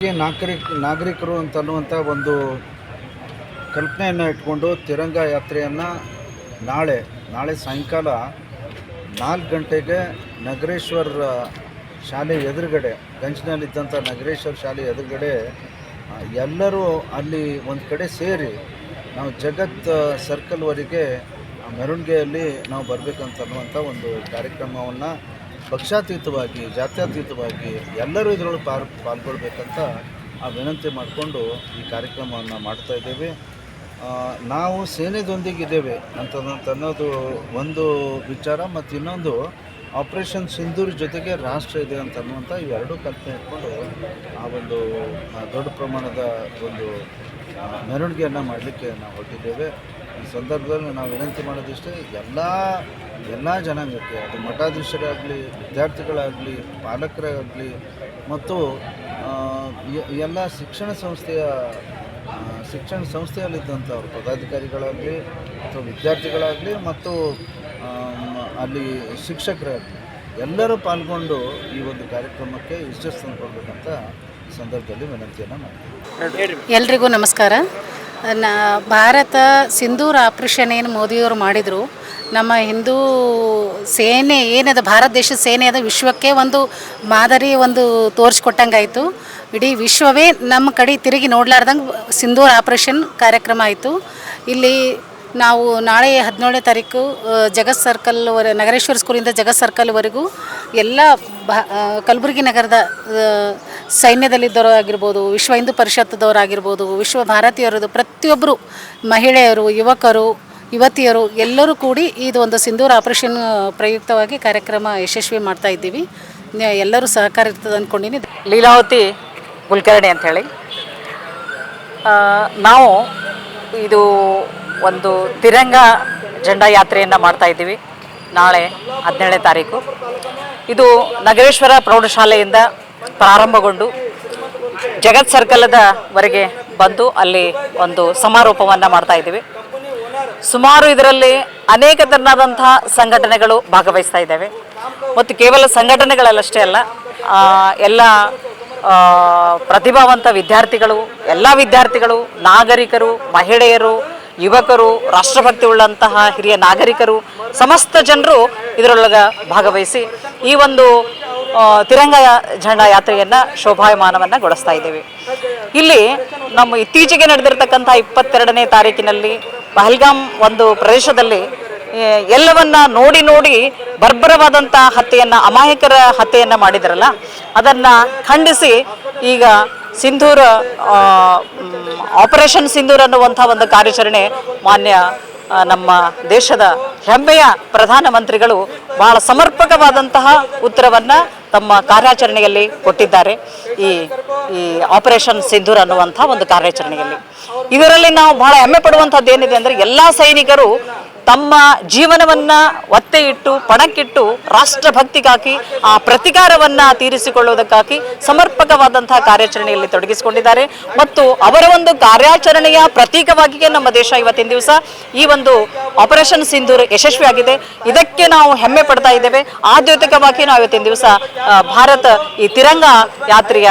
ನಾಗರಿಕ ನಾಗರಿಕರು ಅಂತನ್ನುವಂಥ ಒಂದು ಕಲ್ಪನೆಯನ್ನು ಇಟ್ಕೊಂಡು ತಿರಂಗ ಯಾತ್ರೆಯನ್ನು ನಾಳೆ ನಾಳೆ ಸಾಯಂಕಾಲ ನಾಲ್ಕು ಗಂಟೆಗೆ ನಗರೇಶ್ವರ ಶಾಲೆ ಎದುರುಗಡೆ, ಗಂಜಿನಲ್ಲಿದ್ದಂಥ ನಗರೇಶ್ವರ ಶಾಲೆ ಎದುರುಗಡೆ ಎಲ್ಲರೂ ಅಲ್ಲಿ ಒಂದು ಕಡೆ ಸೇರಿ ನಾವು ಜಗತ್ ಸರ್ಕಲ್ವರೆಗೆ ಮೆರವಣಿಗೆಯಲ್ಲಿ ನಾವು ಬರಬೇಕಂತನ್ನುವಂಥ ಒಂದು ಕಾರ್ಯಕ್ರಮವನ್ನು ಪಕ್ಷಾತೀತವಾಗಿ, ಜಾತ್ಯತೀತವಾಗಿ ಎಲ್ಲರೂ ಇದರೊಳಗೆ ಪಾಲ್, ಪಾಲ್ಗೊಳ್ಬೇಕಂತ ಆ ವಿನಂತಿ ಮಾಡಿಕೊಂಡು ಈ ಕಾರ್ಯಕ್ರಮವನ್ನು ಮಾಡ್ತಾ ಇದ್ದೇವೆ. ನಾವು ಸೇನೆದೊಂದಿಗಿದ್ದೇವೆ ಅಂತ ಅನ್ನೋದು ಒಂದು ವಿಚಾರ ಮತ್ತು ಇನ್ನೊಂದು ಆಪರೇಷನ್ ಸಿಂಧೂರ್ ಜೊತೆಗೆ ರಾಷ್ಟ್ರ ಇದೆ ಅಂತ ಅನ್ನುವಂಥ ಇವೆರಡೂ ಕಲ್ಪನೆ ಇಟ್ಕೊಂಡು ಆ ಒಂದು ದೊಡ್ಡ ಪ್ರಮಾಣದ ಒಂದು ಮೆರವಣಿಗೆಯನ್ನು ಮಾಡಲಿಕ್ಕೆ ನಾವು ಹೊರಟಿದ್ದೇವೆ. ಈ ಸಂದರ್ಭದಲ್ಲಿ ನಾವು ವಿನಂತಿ ಮಾಡೋದಿಷ್ಟೇ, ಎಲ್ಲ ಎಲ್ಲ ಜನಾಂಗಕ್ಕೆ, ಅದು ಮಠಾಧೀಶರಾಗಲಿ, ವಿದ್ಯಾರ್ಥಿಗಳಾಗಲಿ, ಪಾಲಕರಾಗಲಿ, ಮತ್ತು ಎಲ್ಲ ಶಿಕ್ಷಣ ಸಂಸ್ಥೆಯ ಶಿಕ್ಷಣ ಸಂಸ್ಥೆಯಲ್ಲಿದ್ದಂಥವ್ರು, ಪದಾಧಿಕಾರಿಗಳಾಗಲಿ, ಅಥವಾ ವಿದ್ಯಾರ್ಥಿಗಳಾಗಲಿ, ಮತ್ತು ಅಲ್ಲಿ ಶಿಕ್ಷಕರಾಗಲಿ ಎಲ್ಲರೂ ಪಾಲ್ಗೊಂಡು ಈ ಒಂದು ಕಾರ್ಯಕ್ರಮಕ್ಕೆ ಯಶಸ್ಸನ್ನು ತಂದುಕೊಡ್ಬೇಕಂತ ಈ ಸಂದರ್ಭದಲ್ಲಿ ವಿನಂತಿಯನ್ನು ಮಾಡ್ತೀವಿ ಎಲ್ರಿಗೂ ನಮಸ್ಕಾರ. ನ, ಭಾರತ ಸಿಂಧೂರ ಆಪರೇಷನ್ ಏನು ಮೋದಿಯವರು ಮಾಡಿದರು, ನಮ್ಮ ಹಿಂದೂ ಸೇನೆ ಏನದ, ಭಾರತ ದೇಶದ ಸೇನೆ ಅದ ವಿಶ್ವಕ್ಕೆ ಒಂದು ಮಾದರಿ ಒಂದು ತೋರಿಸ್ಕೊಟ್ಟಂಗಾಯಿತು. ಇಡೀ ವಿಶ್ವವೇ ನಮ್ಮ ಕಡೆ ತಿರುಗಿ ನೋಡ್ಲಾರ್ದಂಗೆ ಸಿಂಧೂರ್ ಆಪರೇಷನ್ ಕಾರ್ಯಕ್ರಮ ಆಯಿತು. ಇಲ್ಲಿ ನಾವು ನಾಳೆ ಹದಿನೇಳನೇ ತಾರೀಕು ಜಗತ್ ಸರ್ಕಲ್ ವರೆ, ನಗರೇಶ್ವರ ಸ್ಕೂಲಿಂದ ಜಗತ್ ಸರ್ಕಲ್ವರೆಗೂ ಎಲ್ಲ ಭ ಕಲಬುರಗಿ ನಗರದ ಸೈನ್ಯದಲ್ಲಿದ್ದವರು ಆಗಿರ್ಬೋದು, ವಿಶ್ವ ಹಿಂದೂ ಪರಿಷತ್ತದವರಾಗಿರ್ಬೋದು ವಿಶ್ವ ಭಾರತೀಯರದು ಪ್ರತಿಯೊಬ್ಬರು ಮಹಿಳೆಯರು, ಯುವಕರು, ಯುವತಿಯರು ಎಲ್ಲರೂ ಕೂಡಿ ಇದು ಒಂದು ಸಿಂಧೂರ ಆಪರೇಷನ್ ಪ್ರಯುಕ್ತವಾಗಿ ಕಾರ್ಯಕ್ರಮ ಯಶಸ್ವಿ ಮಾಡ್ತಾ ಇದ್ದೀವಿ. ಎಲ್ಲರೂ ಸಹಕಾರ ಇರ್ತದೆ ಅಂದ್ಕೊಂಡಿನಿ ಲೀಲಾವತಿ ಕುಲಕರ್ಣಿ ಅಂಥೇಳಿ ನಾವು ಇದು ಒಂದು ತಿರಂಗ ಜೆಂಡಾ ಯಾತ್ರೆಯನ್ನು ಮಾಡ್ತಾ ಇದ್ದೀವಿ. ನಾಳೆ ಹದಿನೇಳನೇ ತಾರೀಕು. ಇದು ನಗರೇಶ್ವರ ಪ್ರೌಢಶಾಲೆಯಿಂದ ಪ್ರಾರಂಭಗೊಂಡು ಜಗತ್ ಸರ್ಕಲದವರೆಗೆ ಬಂದು ಅಲ್ಲಿ ಒಂದು ಸಮಾರೋಪವನ್ನು ಮಾಡ್ತಾ ಇದ್ದೀವಿ. ಸುಮಾರು ಇದರಲ್ಲಿ ಅನೇಕ ತರನಾದಂತಹ ಸಂಘಟನೆಗಳು ಭಾಗವಹಿಸ್ತಾ ಇದ್ದಾವೆ. ಮತ್ತು ಕೇವಲ ಸಂಘಟನೆಗಳಲ್ಲಷ್ಟೇ ಅಲ್ಲ ಎಲ್ಲ ಪ್ರತಿಭಾವಂತ ವಿದ್ಯಾರ್ಥಿಗಳು, ಎಲ್ಲ ವಿದ್ಯಾರ್ಥಿಗಳು, ನಾಗರಿಕರು, ಮಹಿಳೆಯರು ಯುವಕರು ರಾಷ್ಟ್ರಭಕ್ತಿ ಉಳ್ಳಂತಹ ಹಿರಿಯ ನಾಗರಿಕರು, ಸಮಸ್ತ ಜನರು ಇದರೊಳಗೆ ಭಾಗವಹಿಸಿ ಈ ಒಂದು ತಿರಂಗ ಝಂಡಾ ಯಾತ್ರೆಯನ್ನು ಶೋಭಾಯಮಾನವನ್ನು ಗೊಳಿಸ್ತಾ ಇದ್ದೇವೆ. ಇಲ್ಲಿ ನಮ್ಮ ಇತ್ತೀಚೆಗೆ ನಡೆದಿರ್ತಕ್ಕಂಥ ಇಪ್ಪತ್ತೆರಡನೇ ತಾರೀಕಿನಲ್ಲಿ ಪಹಲ್ಗಾಮ್ ಒಂದು ಪ್ರದೇಶದಲ್ಲಿ ಎಲ್ಲವನ್ನ ನೋಡಿ ನೋಡಿ ಬರ್ಬರವಾದಂಥ ಹತ್ಯೆಯನ್ನ, ಅಮಾಯಕರ ಹತ್ಯೆಯನ್ನು ಮಾಡಿದ್ರಲ್ಲ, ಅದನ್ನ ಖಂಡಿಸಿ ಈಗ ಸಿಂಧೂರ ಆಪರೇಷನ್ ಸಿಂಧೂರ್ ಅನ್ನುವಂಥ ಒಂದು ಕಾರ್ಯಾಚರಣೆ ಮಾನ್ಯ ನಮ್ಮ ದೇಶದ ಹೆಮ್ಮೆಯ ಪ್ರಧಾನಮಂತ್ರಿಗಳು ಬಹಳ ಸಮರ್ಪಕವಾದಂತಹ ಉತ್ತರವನ್ನು ತಮ್ಮ ಕಾರ್ಯಾಚರಣೆಯಲ್ಲಿ ಕೊಟ್ಟಿದ್ದಾರೆ. ಈ ಈ ಆಪರೇಷನ್ ಸಿಂಧೂರ್ ಅನ್ನುವಂಥ ಒಂದು ಕಾರ್ಯಾಚರಣೆಯಲ್ಲಿ. ಇದರಲ್ಲಿ ನಾವು ಬಹಳ ಹೆಮ್ಮೆ ಪಡುವಂಥದ್ದು ಏನಿದೆ ಅಂದರೆ ಎಲ್ಲ ಸೈನಿಕರು ತಮ್ಮ ಜೀವನವನ್ನ ಒತ್ತೆ ಇಟ್ಟು ಪಣಕ್ಕಿಟ್ಟು ರಾಷ್ಟ್ರಭಕ್ತಿಗಾಗಿ, ಆ ಪ್ರತಿಕಾರವನ್ನ ತೀರಿಸಿಕೊಳ್ಳುವುದಕ್ಕಾಗಿ ಸಮರ್ಪಕವಾದಂತಹ ಕಾರ್ಯಾಚರಣೆಯಲ್ಲಿ ತೊಡಗಿಸಿಕೊಂಡಿದ್ದಾರೆ. ಮತ್ತು ಅವರ ಒಂದು ಕಾರ್ಯಾಚರಣೆಯ ಪ್ರತೀಕವಾಗಿಯೇ ನಮ್ಮ ದೇಶ ಇವತ್ತಿನ ದಿವಸ ಈ ಒಂದು ಆಪರೇಷನ್ ಸಿಂಧೂರ್ ಯಶಸ್ವಿಯಾಗಿದೆ. ಇದಕ್ಕೆ ನಾವು ಹೆಮ್ಮೆ ಪಡ್ತಾ ಇದ್ದೇವೆ. ಆದ್ಯೋತಿಕವಾಗಿ ನಾವು ಇವತ್ತಿನ ದಿವಸ ಭಾರತ ಈ ತಿರಂಗ ಯಾತ್ರೆಯ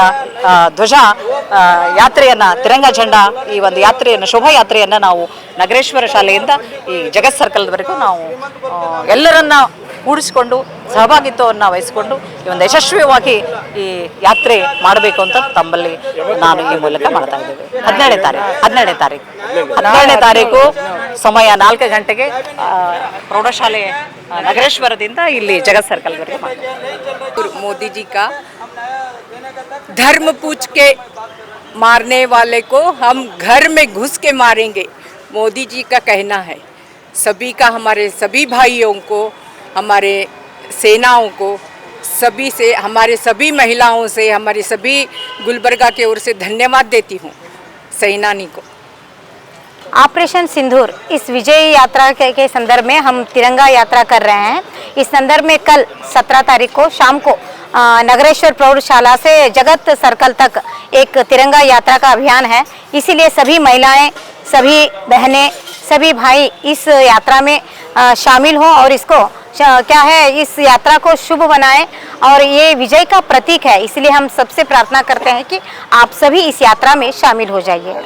ಧ್ವಜ ಯಾತ್ರೆಯನ್ನ, ತಿರಂಗ ಜಂಡ ಈ ಒಂದು ಯಾತ್ರೆಯನ್ನು, ಶೋಭಾಯಾತ್ರೆಯನ್ನ ನಾವು ನಗರೇಶ್ವರ ಶಾಲೆಯಿಂದ ಈ ಜಗತ್ ಸರ್ಕಲ್ವರೆಗೂ ನಾವು ಆ, ಎಲ್ಲರನ್ನ ಕೂಡಿಸಿಕೊಂಡು ಸಹಭಾಗಿತ್ವವನ್ನು ವಹಿಸಿಕೊಂಡು ಈ ಒಂದು ಯಶಸ್ವಿಯಾಗಿ ಈ ಯಾತ್ರೆ ಮಾಡಬೇಕು ಅಂತ ತಮ್ಮಲ್ಲಿ ನಾನು ಈ ಮೂಲಕ ಮಾಡ್ತಾ ಇದ್ದೇವೆ ಹದಿನೇಳನೇ ತಾರೀಕು ಹದಿನೇಳನೇ ತಾರೀಕು ಹದಿನೇಳನೇ ತಾರೀಕು ಸಮಯ ನಾಲ್ಕು ಗಂಟೆಗೆ ಆ, ಪ್ರೌಢಶಾಲೆ ಆ, ನಗರೇಶ್ವರದಿಂದ ಇಲ್ಲಿ ಜಗತ್ ಸರ್ಕಲ್ವರೆಗೆ ಮಾಡ್ತೇವೆ मोदी जी का धर्म पूछ के मारने वाले को हम घर में घुस के मारेंगे मोदी जी का कहना है सभी का हमारे सभी भाइयों को हमारे सेनाओं को सभी से हमारे सभी महिलाओं से हमारे सभी गुलबर्गा की ओर से धन्यवाद देती हूँ सेनानी को। ऑपरेशन सिंदूर इस विजय यात्रा के, के संदर्भ में हम तिरंगा यात्रा कर रहे हैं। इस संदर्भ में कल 17 तारीख को शाम को नगरेश्वर प्रौढ़शाला से जगत सर्कल तक एक तिरंगा यात्रा का अभियान है। इसीलिए सभी महिलाएँ सभी बहनें, सभी भाई इस यात्रा में शामिल हों और इसको क्या है, इस यात्रा को शुभ बनाएँ। और ये विजय का प्रतीक है, इसलिए हम सबसे प्रार्थना करते हैं कि आप सभी इस यात्रा में शामिल हो जाइए।